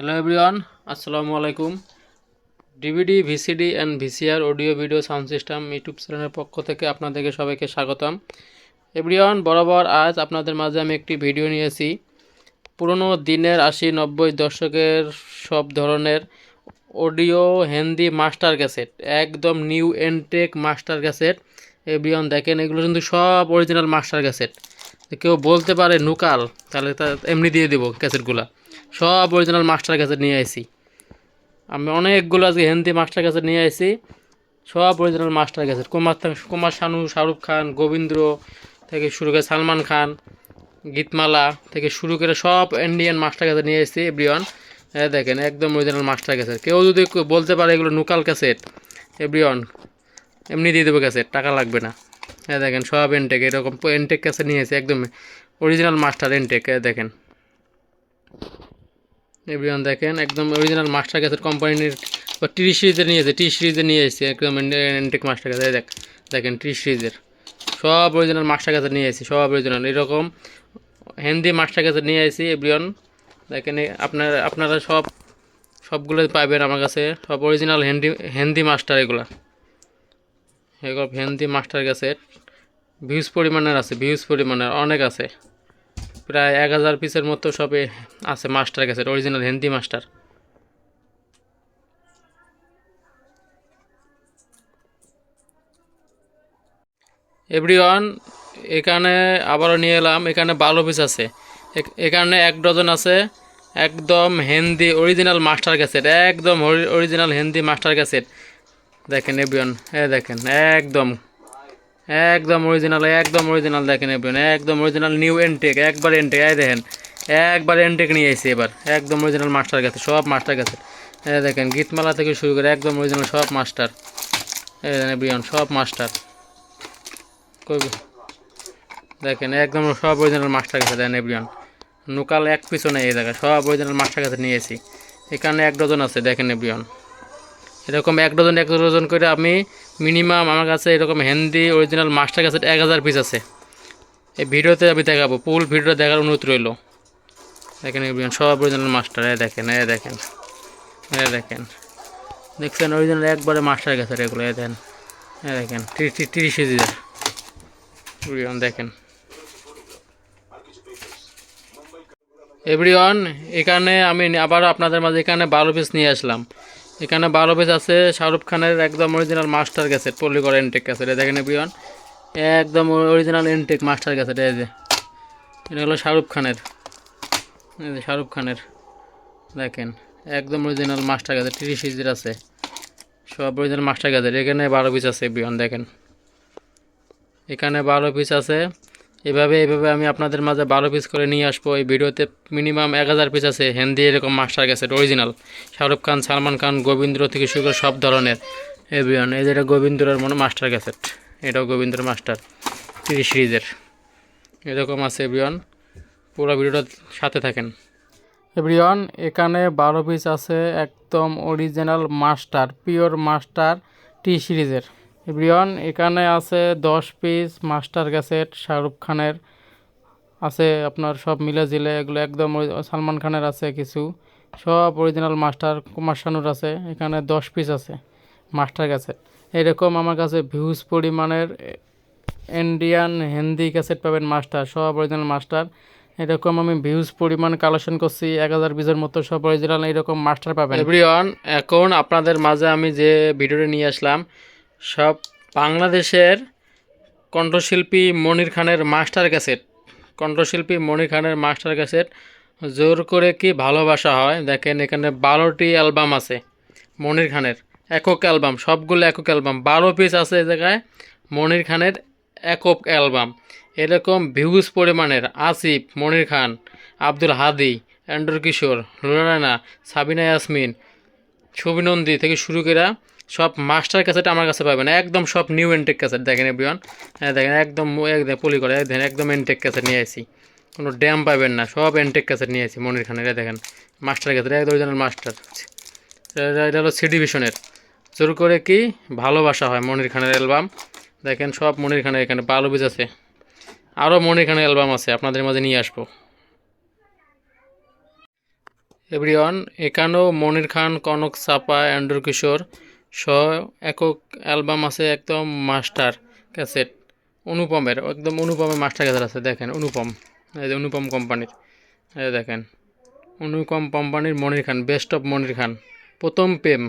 Hello everyone আসসালামু আলাইকুম DVD VCD and VCR audio video sound system YouTube চ্যানেলের পক্ষ থেকে আপনাদেরকে সবাইকে স্বাগতম। এভরিওয়ান বরাবর আজ আপনাদের মাঝে আমি একটি ভিডিও নিয়েছি। পুরনো দিনের আশি নব্বই দশকের সব ধরনের অডিও হিন্দি মাস্টার ক্যাসেট, একদম নিউ এনটেক মাস্টার ক্যাসেট। এভরিওয়ান দেখেন, এগুলো কিন্তু সব অরিজিনাল মাস্টার ক্যাসেট। কেউ বলতে পারে নুকাল, তাহলে তা এমনি দিয়ে দেবো ক্যাসেটগুলো। সব অরিজিনাল মাস্টার কাছে নিয়ে আসি আমি অনেকগুলো আজকে হিন্দি মাস্টার কাছে নিয়ে আসি সব original master cassette Kumar Kumar Shanu, Shahrukh Khan, Govinda থেকে শুরু করে সালমান খান, গীতমালা থেকে শুরু করে সব ইন্ডিয়ান মাস্টার কাছে নিয়ে এসেছি এভরিওয়ান। হ্যাঁ দেখেন, একদম অরিজিনাল মাস্টার ক্যাসেট কেউ যদি বলতে পারে এগুলো নুকাল ক্যাসেট এভরিওয়ান, এমনি দিয়ে দেবো ক্যাসেট টাকা লাগবে না। হ্যাঁ দেখেন, সব এনটেক এরকম এনটেক ক্যাসেট নিয়ে এসেছি একদম অরিজিনাল মাস্টার এনটেক দেখেন। এভরিওয়ান দেখেন, একদম অরিজিনাল মাস্টার ক্যাসেট কোম্পানির বা টি সিরিজের নিয়েছে টি সিরিজের নিয়ে এসেছি, একদম এনটেক মাস্টার ক্যাসেট দেখ, দেখেন টি সিরিজের সব অরিজিনাল মাস্টার ক্যাসেট নিয়ে এসেছি, সব অরিজিনাল এরকম হিন্দি মাস্টার ক্যাসেট নিয়ে এসেছি এভরিওয়ান দেখেন আপনার, আপনারা সব, সবগুলো পাবেন আমার কাছে, সব অরিজিনাল হিন্দি হিন্দি মাস্টার এগুলো। এগুলো হিন্দি মাস্টার ক্যাসেট ভিউজ পরিমাণের আছে ভিউজ পরিমাণের অনেক আছে। প্রায় এক হাজার পিসের মতো সবে আছে মাস্টার কাছে অরিজিনাল হিন্দি মাস্টার এভরিওয়ান এখানে আবারও নিয়ে এলাম, এখানে বারো পিস আছে। এখানে এক ডজন আছে, একদম হিন্দি অরিজিনাল মাস্টার ক্যাসেট একদম অরিজিনাল হিন্দি মাস্টার ক্যাসেট দেখেন এভরিওয়ান এ দেখেন, একদম একদম অরিজিনাল একদম অরিজিনাল দেখেন এবার একদম অরিজিনাল নিউ এনটেক একবার এনটেক এই দেখেন, একবার এনটেক নিয়ে এসেছি এবার, একদম অরিজিনাল মাস্টার গেছে, সব মাস্টার গেছে। এই দেখেন, গীতমালা থেকে শুরু করে একদম অরিজিনাল সব মাস্টার এই দেখেন এভরিওয়ান সব মাস্টার? দেখেন, একদম সব অরিজিনাল মাস্টার গেছে, দেখেন এভরিওয়ান নুকাল এক পিছনে এই জায়গায়, সব অরিজিনাল মাস্টার কাছে নিয়েছি এখানে এক ডজন আছে, দেখেন এভরিওয়ান এরকম এক ডজন এক ডজন করে আমি মিনিমাম আমার কাছে এরকম হিন্দি অরিজিনাল মাস্টার কাছে এক হাজার পিস আছে। এই ভিডিওতে আমি দেখাবো ফুল ভিডিওটা দেখার অনুরোধ রইল। দেখেন সব অরিজিনাল মাস্টার এ দেখেন এ দেখেন এ দেখেন। দেখছেন অরিজিনাল একবারে মাস্টার গেছে এগুলো এ দেখেন এ দেখেন তিরিশ কেজিদের দেখেন। এভরিওয়ান, এখানে আমি আবার আপনাদের মাঝে এখানে বারো পিস নিয়ে আসলাম। এখানে বারো পিস আছে, শাহরুখ খানের একদম অরিজিনাল মাস্টার ক্যাসেট পল্লিকর এনটেক ক্যাসেট এই দেখেন এভরিওয়ান। একদম অরিজিনাল এনটেক মাস্টার ক্যাসেট এই যে। এটা হলো শাহরুখ খানের। এই যে শাহরুখ খানের। দেখেন, একদম অরিজিনাল মাস্টার ক্যাসেট তিরিশ ইঞ্চির আছে। সব অরিজিনাল মাস্টার ক্যাসেট এখানে বারো পিস আছে, এভরিওয়ান, দেখেন। এখানে বারো পিস আছে। এভাবে এভাবে আমি আপনাদের মাঝে বারো পিস করে নিয়ে আসব। এই ভিডিওতে মিনিমাম এক হাজার পিস আছে। হিন্দি এরকম master cassette original Shahrukh Khan, Salman Khan, Govinda থেকে শুরু করে সব ধরনের এভিয়ন। এই যেটা গোবিন্দ্রের মনে মাস্টার ক্যাসেট এটাও গোবিন্দ্র মাস্টার তিরিশ সিরিজের। এরকম আছে এভিয়ন। পুরো ভিডিওটা সাথে থাকেন। এভরিওয়ান এখানে বারো পিস আছে, একদম original master pure master T সিরিজের। এভরিওয়ান, এখানে আছে দশ পিস মাস্টার ক্যাসেট শাহরুখ খানের আছে আপনার সব মিলে জিলে, এগুলো একদম সালমান খানের আছে কিছু। সব অরিজিনাল মাস্টার, কুমার শানুর আছে, এখানে দশ পিস আছে মাস্টার ক্যাসেট এরকম আমার কাছে ভিউজ পরিমাণের ইন্ডিয়ান হিন্দি ক্যাসেট পাবেন মাস্টার, সব অরিজিনাল মাস্টার। এরকম আমি ভিউজ পরিমাণ কালেকশন করছি, এক হাজার পিসের মতো সব অরিজিনাল এরকম মাস্টার পাবেন। এভরিওয়ান এখন আপনাদের মাঝে আমি যে ভিডিওটা নিয়ে আসলাম সব বাংলাদেশের কণ্ঠশিল্পী মনির খানের মাস্টার ক্যাসেট। কণ্ঠশিল্পী মনির খানের মাস্টার ক্যাসেট, জোর করে কি ভালোবাসা হয়? দেখেন, এখানে বারোটি অ্যালবাম আছে মনির খানের। একক অ্যালবাম, সবগুলো একক অ্যালবাম। বারো পিস আছে জায়গায় মনির খানের একক অ্যালবাম। এরকম ভিউজ পরিমাণের আসিফ, মনির খান, আব্দুল হাদি অ্যান্ড্রু কিশোর রুরানা সাবিনা ইয়াসমিন ছবিনন্দী থেকে শুরু করে সব মাস্টার ক্যাসেট আমার কাছে পাবেন। একদম সব নিউ এনটেক ক্যাসেট, দেখেন এভরিওয়ান। হ্যাঁ দেখেন একদম একদম পলি করে, দেখেন একদম এনটেক ক্যাসেট নিয়ে আসি কোনো ড্যাম পাবেন না, সব এনটেক ক্যাসেট নিয়ে আসি মনির খানের দেখেন মাস্টার ক্যাসেট একদম অরিজিনাল মাস্টার। এটা হলো সি ডিভিশনের জোর করে কি ভালোবাসা হয় মনির খানের অ্যালবাম দেখেন সব মনির খানের এখানে বারো বীজ আছে। আরও মনির খানের অ্যালবাম আছে, আপনাদের মাঝে নিয়ে আসব। এভরিওয়ান, এখানেও মনির খান, কনক, সাপা, অ্যান্ড্রু কিশোর সহ একক অ্যালবাম আছে একদম মাস্টার ক্যাসেট। অনুপমের, একদম অনুপমের মাস্টার ক্যাসেট আছে, দেখেন, অনুপম। এই যে অনুপম কোম্পানির, এই দেখেন। অনুপম কোম্পানির মনির খান, বেস্ট অফ মনির খান। প্রথম প্রেম।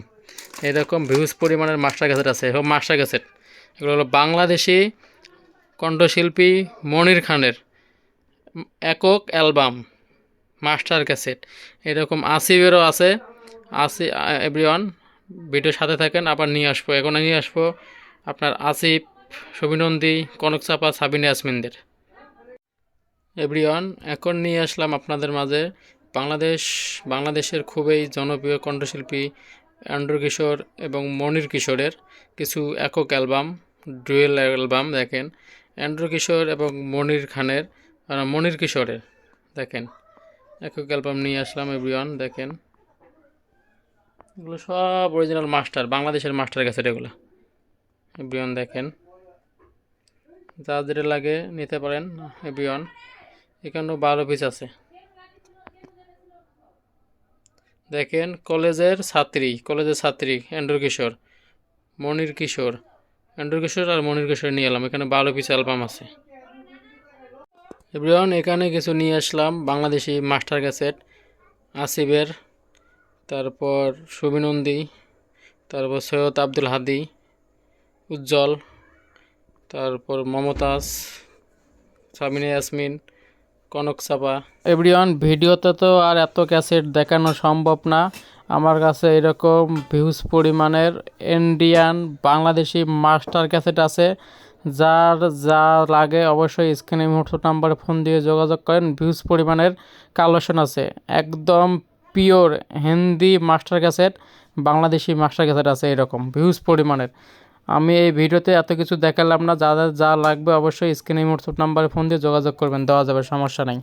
এরকম ভিউজ পরিমাণের মাস্টার ক্যাসেট আছে। সব মাস্টার ক্যাসেট। এগুলো হলো বাংলাদেশি কণ্ঠশিল্পী মনির খানের একক অ্যালবাম, মাস্টার ক্যাসেট। এরকম আসিফেরও আছে। আসি এভরিওয়ান ভিডিওর সাথে থাকেন, আবার নিয়ে আসব। এখন নিয়ে আসব আপনার আসিফ সবিনন্দী কনক চাপা সাবিনা, ইয়াসমিনদের। এভরিওয়ান, এখন নিয়ে আসলাম আপনাদের মাঝে বাংলাদেশ, বাংলাদেশের খুবই জনপ্রিয় কণ্ঠশিল্পী অ্যান্ড্রু কিশোর এবং মনির কিশোরের কিছু একক অ্যালবাম, ডুয়েল অ্যালবাম দেখেন। অ্যান্ড্রু কিশোর এবং মনির খানের মনির কিশোরের দেখেন। একক অ্যালবাম নিয়ে আসলাম এভরিওয়ান, দেখেন। এগুলো সব অরিজিনাল মাস্টার বাংলাদেশের মাস্টার কাছে এগুলো। এভরিওয়ান দেখেন। যা যেটা লাগে নিতে পারেন এভরিওয়ান এখানেও বারো পিস আছে। দেখেন, কলেজের ছাত্রী কলেজের ছাত্রী অ্যান্ড্রু কিশোর মনির কিশোর। অ্যান্ড্রু কিশোর আর মনির কিশোর নিয়ে এলাম, এখানে বারো পিস অ্যালবাম আছে। এভরিওয়ান এখানে কিছু নিয়ে আসলাম, বাংলাদেশি মাস্টার ক্যাসেট আসিফের তারপর সুবিনন্দী তারপর সৈয়দ আব্দুল হাদি, উজ্জ্বল, তারপর মমতাজ, সামিনা ইয়াসমিন, কনক চাপা এভরিওয়ান, ভিডিওতে তো আর এত ক্যাসেট দেখানো সম্ভব না। আমার কাছে এরকম ভিউজ পরিমাণের ইন্ডিয়ান বাংলাদেশি মাস্টার ক্যাসেট আছে। যার যা লাগে অবশ্যই স্ক্রিনে হোয়াটসঅ্যাপ নাম্বারে ফোন দিয়ে যোগাযোগ করেন। ভিউজ পরিমাণের কালেকশন আছে। একদম pure Hindi master cassette, Bangladeshi master cassette আছে এরকম ভিউজ পরিমাণের। আমি এই ভিডিওতে এত কিছু দেখালাম না, যা যা লাগবে অবশ্যই স্ক্রিনে হোয়াটসঅ্যাপ নাম্বারে ফোন দিয়ে যোগাযোগ করবেন, দেওয়া যাবে, সমস্যা নেই।